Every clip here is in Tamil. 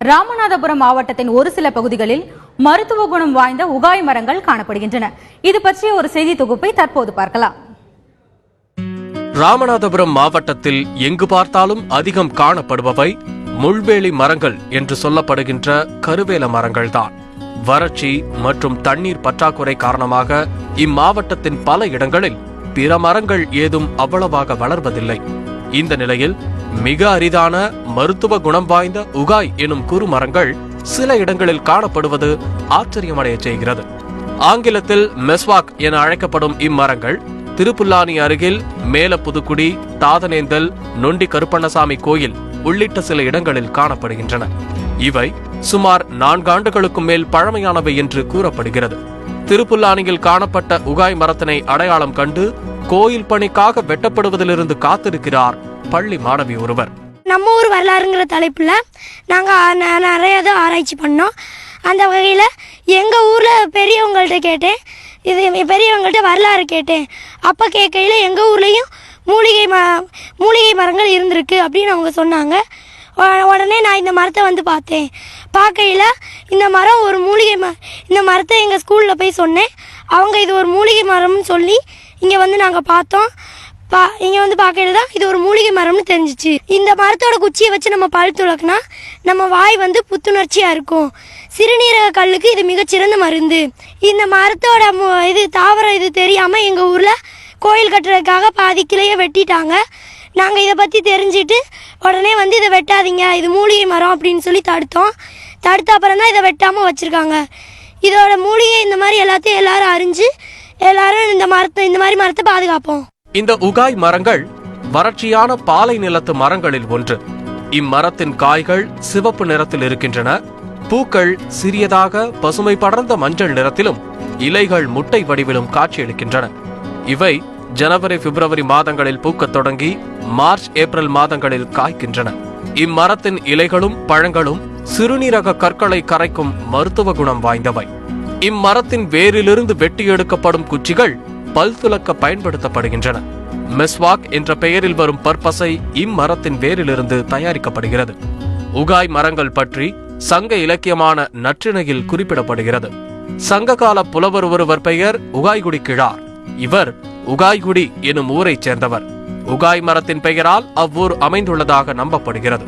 ராமநாதபுரம் மாவட்டத்தின் ஒரு சில பகுதிகளில் மருத்துவ குணம் வாய்ந்த உகாய் மரங்கள் காணப்படுகின்றன. இது பற்றிய ஒரு செய்தி தொகுப்பை தற்போது பார்க்கலாம். ராமநாதபுரம் மாவட்டத்தில் எங்கு பார்த்தாலும் அதிகம் காணப்படுபவை முள்வேலி மரங்கள் என்று சொல்லப்படுகின்ற கருவேல மரங்கள்தான். வறட்சி மற்றும் தண்ணீர் பற்றாக்குறை காரணமாக இம்மாவட்டத்தின் பல இடங்களில் பிற மரங்கள் ஏதும் அவ்வளவாக வளர்வதில்லை. இந்த நிலையில் மிக அரிதான மருத்துவ குணம் வாய்ந்த உகாய் எனும் குறுமரங்கள் சில இடங்களில் காணப்படுவது ஆச்சரியமடைய செய்கிறது. ஆங்கிலத்தில் மெஸ்வாக் என அழைக்கப்படும் இம்மரங்கள் திருப்புல்லானி அருகில் மேல புதுக்குடி தாதனேந்தல் நொண்டி கருப்பண்ணசாமி கோயில் உள்ளிட்ட சில இடங்களில் காணப்படுகின்றன. இவை சுமார் நான்காண்டுகளுக்கும் மேல் பழமையானவை என்று கூறப்படுகிறது. திருப்புல்லானியில் காணப்பட்ட உகாய் மரத்தினை அடையாளம் கண்டு கோயில் பணிக்காக வெட்டப்படுவதிலிருந்து காத்திருக்கிறார் பள்ளி மாணவி ஒருவர். நம்ம ஊர் வரலாறுங்கிற தலைப்பில் நாங்கள் நிறைய இது ஆராய்ச்சி பண்ணோம். அந்த வகையில் எங்கள் ஊரில் பெரியவங்கள்ட்ட கேட்டேன். இது பெரியவங்கள்ட்ட வரலாறு கேட்டேன். அப்போ கேட்கையில் எங்கள் ஊர்லேயும் மூலிகை ம மூலிகை மரங்கள் இருந்திருக்கு அப்படின்னு அவங்க சொன்னாங்க. உடனே நான் இந்த மரத்தை வந்து பார்த்தேன். பார்க்கையில் இந்த மரம் ஒரு மூலிகை ம இந்த மரத்தை எங்கள் ஸ்கூலில் போய் சொன்னேன். அவங்க இது ஒரு மூலிகை மரம்னு சொல்லி இங்கே வந்து நாங்கள் பார்த்தோம். பா இங்கே வந்து பார்க்கையில தான் இது ஒரு மூலிகை மரம்னு தெரிஞ்சிச்சு. இந்த மரத்தோட குச்சியை வச்சு நம்ம பல் துளக்குனா நம்ம வாய் வந்து புத்துணர்ச்சியாக இருக்கும். சிறுநீரக கல்லுக்கு இது மிகச்சிறந்த மருந்து. இந்த மரத்தோட மு- இது தாவரம் இது தெரியாமல் எங்கள் ஊரில் கோயில் கட்டுறதுக்காக பாதி கிளையை வெட்டிட்டாங்க. நாங்கள் இதை பற்றி தெரிஞ்சுட்டு உடனே வந்து இதை வெட்டாதீங்க இது மூலிகை மரம் அப்படின்னு சொல்லி தடுத்தோம். தடுத்த அப்புறம் தான் இதை வெட்டாமல் வச்சுருக்காங்க. இதோட மூலிகை இந்த மாதிரி எல்லாத்தையும் எல்லாரும் அறிஞ்சு எல்லாரும் இந்த மரத்தை இந்த மாதிரி மரத்தை பாதுகாப்போம். இந்த உகாய் மரங்கள் வறட்சியான பாலை நிலத்து மரங்களில் ஒன்று. இம்மரத்தின் காய்கள் சிவப்பு நிறத்தில் இருக்கின்றன. பூக்கள் சிறியதாக பசுமை படர்ந்த மஞ்சள் நிறத்திலும் இலைகள் முட்டை வடிவிலும் காட்சியளிக்கின்றன. இவை ஜனவரி பிப்ரவரி மாதங்களில் பூக்கத் தொடங்கி மார்ச் ஏப்ரல் மாதங்களில் காய்க்கின்றன. இம்மரத்தின் இலைகளும் பழங்களும் சிறுநீரக கற்களை கரைக்கும் மருத்துவ குணம் வாய்ந்தவை. இம்மரத்தின் வேரிலிருந்து வெட்டி எடுக்கப்படும் குச்சிகள் பல் துலக்க பயன்படுத்தப்படுகின்றன. மெஸ்வாக் என்ற பெயரில் வரும் பற்பசை இம்மரத்தின் வேரிலிருந்து தயாரிக்கப்படுகிறது. உகாய் மரங்கள் பற்றி சங்க இலக்கியமான நற்றிணையில் குறிப்பிடப்படுகிறது. சங்ககால புலவர் ஒருவர் பெயர் உகாய்குடி கிழார். இவர் உகாய்குடி எனும் ஊரைச் சேர்ந்தவர். உகாய் மரத்தின் பெயரால் அவ்வூர் அமைந்துள்ளதாக நம்பப்படுகிறது.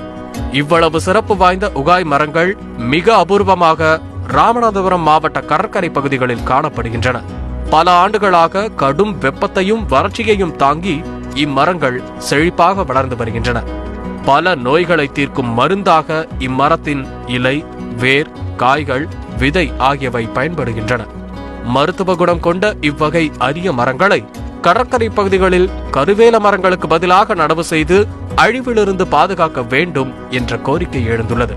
இவ்வளவு சிறப்பு வாய்ந்த உகாய் மரங்கள் மிக அபூர்வமாக ராமநாதபுரம் மாவட்ட கடற்கரை பகுதிகளில் காணப்படுகின்றன. பல ஆண்டுகளாக கடும் வெப்பத்தையும் வறட்சியையும் தாங்கி இம்மரங்கள் செழிப்பாக வளர்ந்து வருகின்றன. பல நோய்களை தீர்க்கும் மருந்தாக இம்மரத்தின் இலை வேர் காய்கள் விதை ஆகியவை பயன்படுகின்றன. மருத்துவ குணம் கொண்ட இவ்வகை அரிய மரங்களை கடற்கரை பகுதிகளில் கருவேல மரங்களுக்கு பதிலாக நடவு செய்து அழிவிலிருந்து பாதுகாக்க வேண்டும் என்ற கோரிக்கை எழுந்துள்ளது.